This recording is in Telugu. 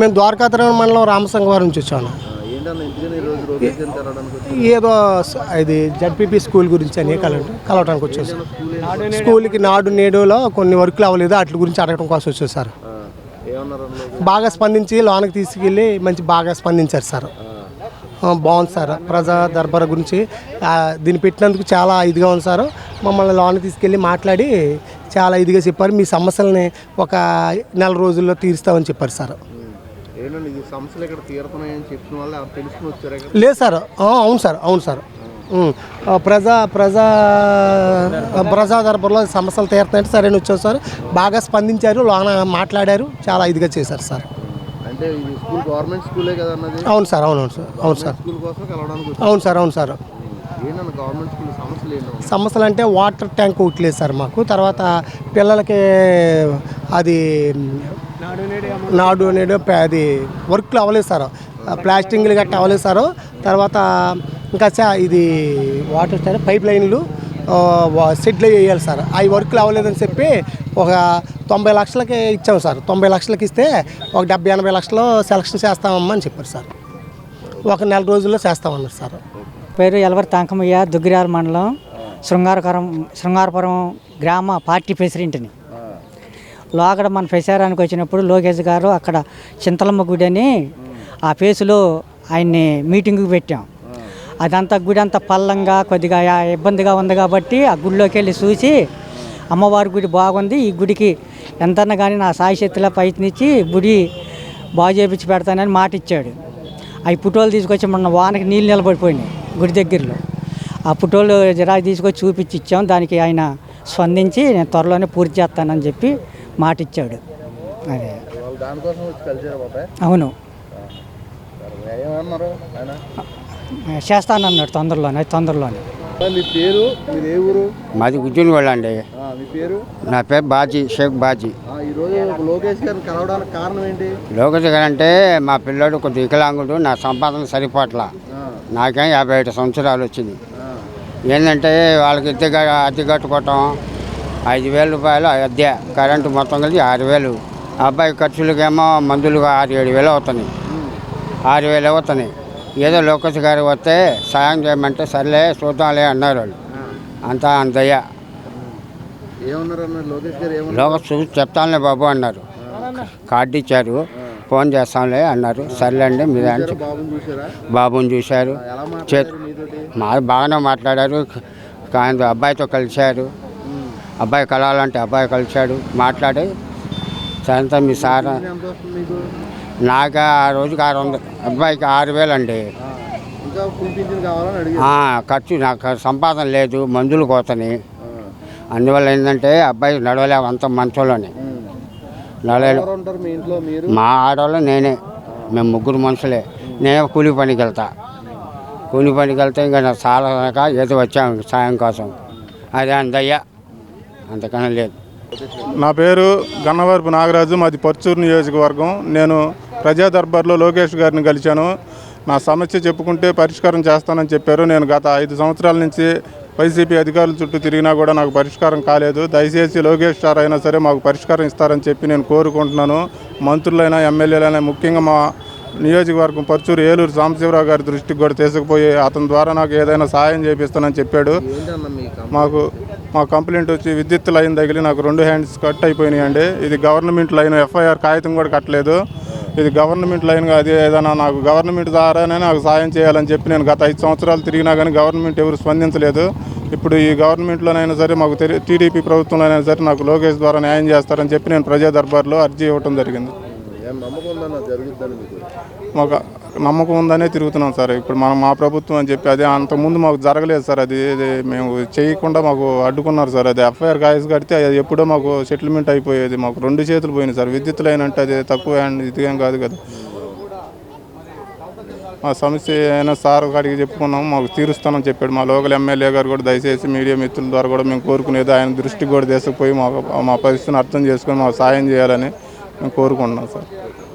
మేము ద్వారకాతరం మండలం రామసంగవరం నుంచి వచ్చాను. ఏదో ఇది జడ్పీపీ స్కూల్ గురించి అని కల కలవడానికి వచ్చేసారు స్కూల్కి నాడు నేడులో కొన్ని వర్కులు అవ్వలేదు వాటి గురించి అడగడం కోసం వచ్చేసారు లోకేష్ బాగా స్పందించి లోనకి తీసుకెళ్ళి మంచి బాగా స్పందించారు సార్. బాగుంది సార్. ప్రజా దర్బార్ గురించి దీన్ని పెట్టినందుకు చాలా ఇదిగా ఉంది సార్. మమ్మల్ని లోన తీసుకెళ్ళి మాట్లాడి చాలా ఇదిగా చెప్పారు. మీ సమస్యల్ని ఒక నెల రోజుల్లో తీరుస్తామని చెప్పారు సార్. లేదు సార్. అవును సార్ అవును సార్. ప్రజా ప్రజా ప్రజా దర్బార్లో సమస్యలు తీరుతున్నాయంటే సరే అని వచ్చారు సార్. బాగా స్పందించారు లోన మాట్లాడారు చాలా ఇదిగా చేశారు సార్. అంటే ఇది స్కూల్ గవర్నమెంట్ స్కూలే కదా అన్నది? అవును సార్ అవును అవును సార్ అవును సార్. అవును సార్ అవును సార్. సమస్యలు అంటే వాటర్ ట్యాంక్ ఒకటి సార్ మాకు. తర్వాత పిల్లలకి అది నాడు నేడు అది వర్క్లు అవ్వలేదు సార్. ప్లాస్టింగ్లు గట్ట అవ్వలేదు సార్. తర్వాత ఇంకా చా- ఇది వాటర్ సార్ పైప్ లైన్లు సెట్లు వేయాలి సార్. అవి వర్క్లు అవ్వలేదని చెప్పి ఒక తొంభై లక్షలకి ఇచ్చాము సార్. తొంభై లక్షలకి ఇస్తే ఒక డెబ్బై ఎనభై లక్షలు సెలక్షన్ చేస్తామమ్మా అని చెప్పారు సార్. ఒక నెల రోజుల్లో చేస్తామన్నారు సార్. పేరు ఎలవరి తాంకమయ్య దుగ్గిరాల మండలం శృంగారపురం శృంగారపురం గ్రామ పార్టీ ప్రెసిడెంట్ని. లోగడ మన ప్రచారానికి వచ్చినప్పుడు లోకేష్ గారు అక్కడ చింతలమ్మ గుడి అని ఆ. ఫేసులో ఆయన్ని మీటింగ్కి పెట్టాం. అదంతా గుడి అంతా పల్లంగా కొద్దిగా ఇబ్బందిగా ఉంది కాబట్టి ఆ గుడిలోకి వెళ్ళి చూసి అమ్మవారి గుడి బాగుంది ఈ గుడికి ఎంతన్నా కానీ నా సాయశక్తిలో ప్రయత్నించి గుడి బాగు చేపించి పెడతానని మాట ఇచ్చాడు అవి పుటోలు తీసుకొచ్చి మొన్న వానకి నీళ్ళు నిలబడిపోయినాయి. గుడి దగ్గరలో. ఆ పుటోలు జిరాయి తీసుకొచ్చి చూపించి ఇచ్చాం. దానికి ఆయన స్పందించి నేను త్వరలోనే పూర్తి చేస్తానని చెప్పి మాట ఇచ్చాడు అదే. అవును. చేస్తానన్నాడు తొందరలోనే తొందరలోనే. మీ పేరు మీరు ఏ ఊరు మాది గుజ్జుని వాళ్ళు అండి. ఆ, మీ పేరు నా పేరు బాజీ షేక్ బాజీ. ఈరోజు లోకేష్ గారిని కలవడానికి కారణం ఏంటి? లోకేష్ గారు అంటే మా పిల్లోడు కొద్ది వికలాంగుడు నా సంపాదన సరిపోట్ల. నాకేం యాభై ఐదు సంవత్సరాలు వచ్చింది. ఏంటంటే వాళ్ళకి అద్దె అద్దె కట్టుకోవటం ఐదు వేల రూపాయలు అద్దె కరెంటు మొత్తం కలిసి ఆరు వేలు. అబ్బాయి ఖర్చులకేమో మందులు ఆరు ఏడు వేలు అవుతున్నాయి. ఆరు వేలు అవుతున్నాయి. ఏదో లోకేష్ గారు వస్తే సాయం చేయమంటే సర్లే చూద్దాంలే అన్నారు వాళ్ళు. అంతా అంతయ్య లోకేష్ చెప్తానులే బాబు అన్నారు. కార్డు ఇచ్చారు. ఫోన్ చేస్తాంలే అన్నారు. సర్లే అండి మీరు అని చెప్పి బాబుని చూశారు. మీతోటి? మా బాగానే మాట్లాడారు. కానీ అబ్బాయితో కలిశారు. అబ్బాయి కలవాలంటే అబ్బాయి కలిశాడు. మాట్లాడి సాయంత్రం మీ సార్ నాకు ఆ రోజుకి ఆరు వందలు అబ్బాయికి ఆరు వేలు అండి ఖర్చు నాకు సంపాదన లేదు మందులు కోతని. అందువల్ల ఏంటంటే అబ్బాయి నడవలే అంత మంచంలోనే మీరు? మా ఆడవాళ్ళు నేనే. మేము ముగ్గురు మనుషులే. నేను కూలి పనికి వెళ్తా. కూలి పనికి వెళ్తే ఇంకా నాకు చాలా ఏదో వచ్చాము సాయం కోసం. అదే అందయ్య అంతకన్నా లేదు. నా పేరు గన్నవరపు నాగరాజు. మాది పర్చూరు నియోజకవర్గం. నేను ప్రజా దర్బార్లో లోకేష్ గారిని కలిశాను. నా సమస్య చెప్పుకుంటే పరిష్కారం చేస్తానని చెప్పారు. నేను గత ఐదు సంవత్సరాల నుంచి వైసీపీ అధికారుల చుట్టూ తిరిగినా కూడా నాకు పరిష్కారం కాలేదు. దయచేసి లోకేష్ సార్ అయినా సరే మాకు పరిష్కారం ఇస్తారని చెప్పి నేను కోరుకుంటున్నాను. మంత్రులైనా ఎమ్మెల్యేలైనా ముఖ్యంగా మా నియోజకవర్గం పర్చూరు ఏలూరు సాంబశివరావు గారి దృష్టికి కూడా తీసుకుపోయి అతని ద్వారా నాకు ఏదైనా సహాయం చేపిస్తానని చెప్పాడు? మాకు మా కంప్లైంట్ వచ్చి విద్యుత్ లైన్ తగిలి నాకు రెండు హ్యాండ్స్ కట్ అయిపోయినాయండి. ఇది గవర్నమెంట్ లైన్ ఎఫ్ఐఆర్ కాగితం కూడా కట్టలేదు. ఇది గవర్నమెంట్ లైన్ అది ఏదైనా నాకు గవర్నమెంట్ ద్వారానే నాకు సాయం చేయాలని చెప్పి నేను గత ఐదు సంవత్సరాలు తిరిగినా కానీ గవర్నమెంట్ ఎవరు స్పందించలేదు. ఇప్పుడు ఈ గవర్నమెంట్లోనైనా సరే మాకు తెలి- టీడీపీ ప్రభుత్వంలోనైనా సరే నాకు లోకేష్ ద్వారా న్యాయం చేస్తారని చెప్పి నేను ప్రజా దర్బార్లో అర్జీ ఇవ్వడం జరిగింది. నమ్మకం మాకు నమ్మకం ఉందనే తిరుగుతున్నాం సార్. ఇప్పుడు మనం మా ప్రభుత్వం అని చెప్పి అదే అంతకుముందు మాకు జరగలేదు సార్. అది మేము చేయకుండా మాకు అడ్డుకున్నారు సార్. అది ఎఫ్ఐఆర్ కాయస్ కడితే అది ఎప్పుడో మాకు సెటిల్మెంట్ అయిపోయేది. మాకు రెండు చేతులు పోయినాయి సార్. విద్యుత్ లైన్ అంటే అది తక్కువ ఇదిగేం కాదు కదా. మా సమస్య అయినా సార్ కాడికి చెప్పుకున్నాం మాకు తీరుస్తానని చెప్పాడు. మా లోకల్ ఎమ్మెల్యే గారు కూడా దయచేసి మీడియా మిత్రుల ద్వారా కూడా మేము కోరుకునేది ఆయన దృష్టికి కూడా తీసుకుపోయి మా మా పరిస్థితిని అర్థం చేసుకొని మాకు సాయం చేయాలని మేము కోరుకుంటున్నాం సార్.